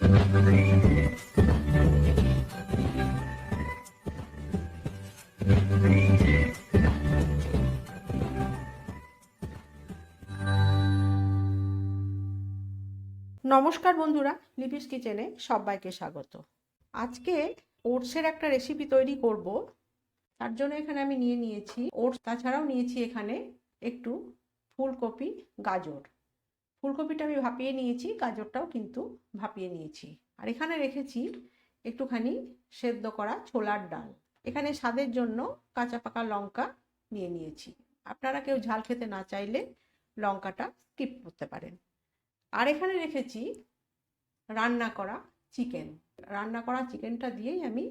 নমস্কার বন্ধুরা, লিপিস কিচেনে সবাইকে স্বাগত। আজকে ওটসের একটা রেসিপি তৈরি করব। তার জন্য এখানে আমি নিয়ে নিয়েছি ওটস, তাছাড়াও নিয়েছি এখানে একটু ফুলকপি, গাজর। ফুলকপিটা আমি ভাপিয়ে নিয়েছি, গাজরটাও কিন্তু ভাপিয়ে নিয়েছি। আর এখানে রেখেছি একটুখানি সেদ্ধ করা ছোলার ডাল। এখানে স্বাদের জন্য কাঁচা পাকা লঙ্কা নিয়ে নিয়েছি। আপনারা কেউ ঝাল খেতে না চাইলে লঙ্কাটা স্কিপ করতে পারেন। আর এখানে রেখেছি রান্না করা চিকেন। রান্না করা চিকেনটা দিয়েই আমি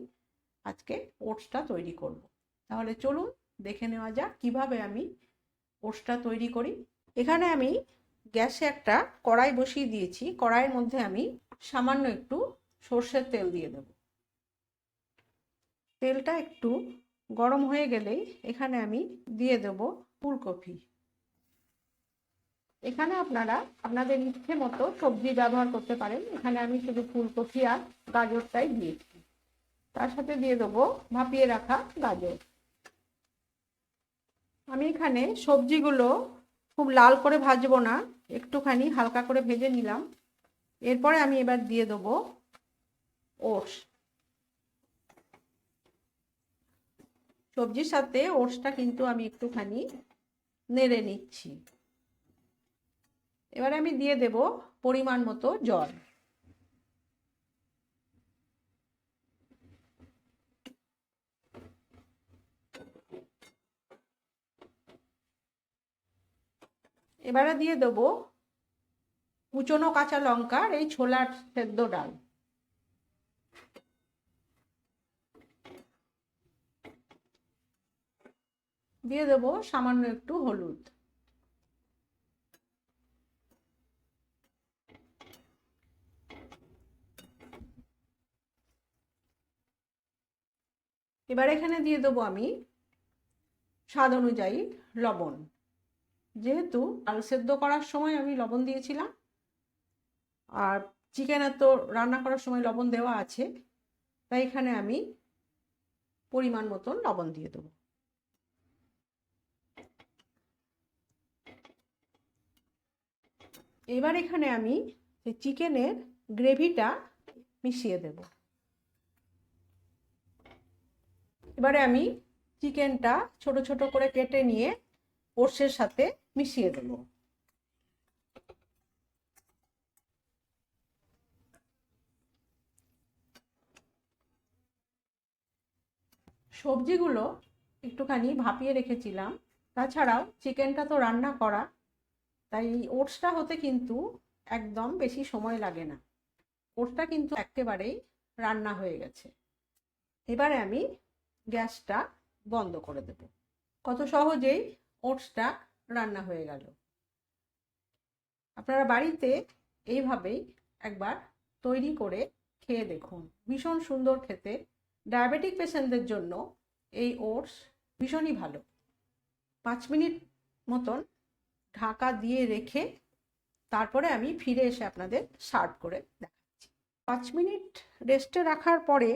আজকে ওটসটা তৈরি করব। তাহলে চলুন দেখে নেওয়া যাক কীভাবে আমি ওটসটা তৈরি করি। এখানে আমি গ্যাসে একটা কড়াই বসিয়ে দিয়েছি। কড়াইয়ের মধ্যে আমি সামান্য একটু সর্ষের তেল দিয়ে দেব। তেলটা একটু গরম হয়ে গেলেই এখানে আমি দিয়ে দেব ফুলকপি। এখানে আপনারা আপনাদের ইচ্ছে মতো সবজি ব্যবহার করতে পারেন। এখানে আমি শুধু ফুলকপি আর গাজরটাই দিয়েছি। তার সাথে দিয়ে দেবো ভাপিয়ে রাখা গাজর। আমি এখানে সবজিগুলো খুব লাল করে ভাজবো না। একটুখানি হালকা করে ভেজে নিলাম। এরপরে আমি এবার দিয়ে দেবো ওটস। সবজির সাথে ওটসটা কিন্তু আমি একটুখানি নেড়ে নিচ্ছি। এবারে আমি দিয়ে দেব পরিমাণ মতো জল। এবারে দিয়ে দেবো কুচনো কাঁচা লঙ্কার এই ছোলার সেদ্ধ ডাল। দিয়ে দেবো সামান্য একটু হলুদ। এবার এখানে দিয়ে দেবো আমি স্বাদ অনুযায়ী লবণ। যেহেতু আলু সেদ্ধ করার সময় আমি লবণ দিয়েছিলাম, আর চিকেনের তো রান্না করার সময় লবণ দেওয়া আছে, তাই এখানে আমি পরিমাণ মতন লবণ দিয়ে দেবো। এবার এখানে আমি চিকেনের গ্রেভিটা মিশিয়ে দেবো। এবারে আমি চিকেনটা ছোট ছোট করে কেটে নিয়ে ওটসের সাথে মিশিয়ে দেব। সবজিগুলো একটুখানি ভাপিয়ে রেখেছিলাম। তাছাড়াও চিকেনটা তো রান্না করা, তাই ওটসটা হতে কিন্তু একদম বেশি সময় লাগে না। ওটসটা কিন্তু একেবারেই রান্না হয়ে গেছে। এবারে আমি গ্যাসটা বন্ধ করে দেব। কত সহজেই ওটসটা রান্না হয়ে গেল। আপনারা বাড়িতে এইভাবেই একবার তৈরি করে খেয়ে দেখুন। ভীষণ সুন্দর খেতে। ডায়াবেটিক পেশেন্টদের জন্য এই ওটস ভীষণই ভালো। পাঁচ মিনিট মতন ঢাকা দিয়ে রেখে তারপরে আমি ফিরে এসে আপনাদের সার্ভ করে দেখাচ্ছি। পাঁচ মিনিট রেস্টে রাখার পরে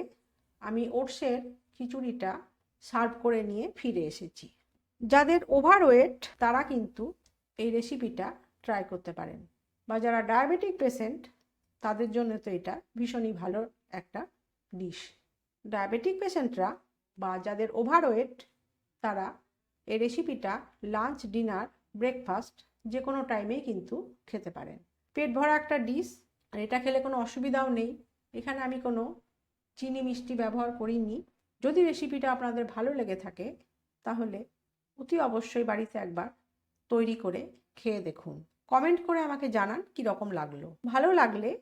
আমি ওটসের খিচুড়িটা সার্ভ করে নিয়ে ফিরে এসেছি। যাদের ওভারওয়েট তারা কিন্তু এই রেসিপিটা ট্রাই করতে পারেন। বা যারা ডায়াবেটিক পেশেন্ট তাদের জন্য তো এটা ভীষণই ভালো একটা ডিশ ডায়াবেটিক পেশেন্টরা বা যাদের ওভারওয়েট তারা এই রেসিপিটা লাঞ্চ ডিনার ব্রেকফাস্ট যে কোনো টাইমেই কিন্তু খেতে পারেন। পেট ভরা একটা ডিশ আর এটা খেলে কোনো অসুবিধাও নেই। এখানে আমি কোনো চিনি মিষ্টি ব্যবহার করিনি। যদি রেসিপিটা আপনাদের ভালো লেগে থাকে, তাহলে অতি অবশ্যই বাড়িতে একবার তৈরি করে খেয়ে দেখুন। কমেন্ট করে আমাকে জানান কি রকম লাগল। ভালো লাগলে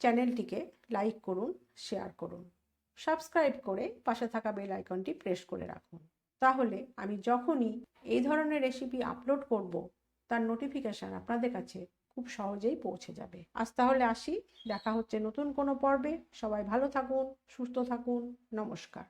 চ্যানেলটিকে লাইক করুন, শেয়ার করুন। সাবস্ক্রাইব করে পাশে থাকা বেল আইকনটি প্রেস করে রাখুন। তাহলে আমি যখনই এই ধরনের রেসিপি আপলোড করব, তার নোটিফিকেশান আপনাদের কাছে খুব সহজেই পৌঁছে যাবে। আজ তাহলে আসি, দেখা হচ্ছে নতুন কোনো পর্বে। সবাই ভালো থাকুন, সুস্থ থাকুন, নমস্কার।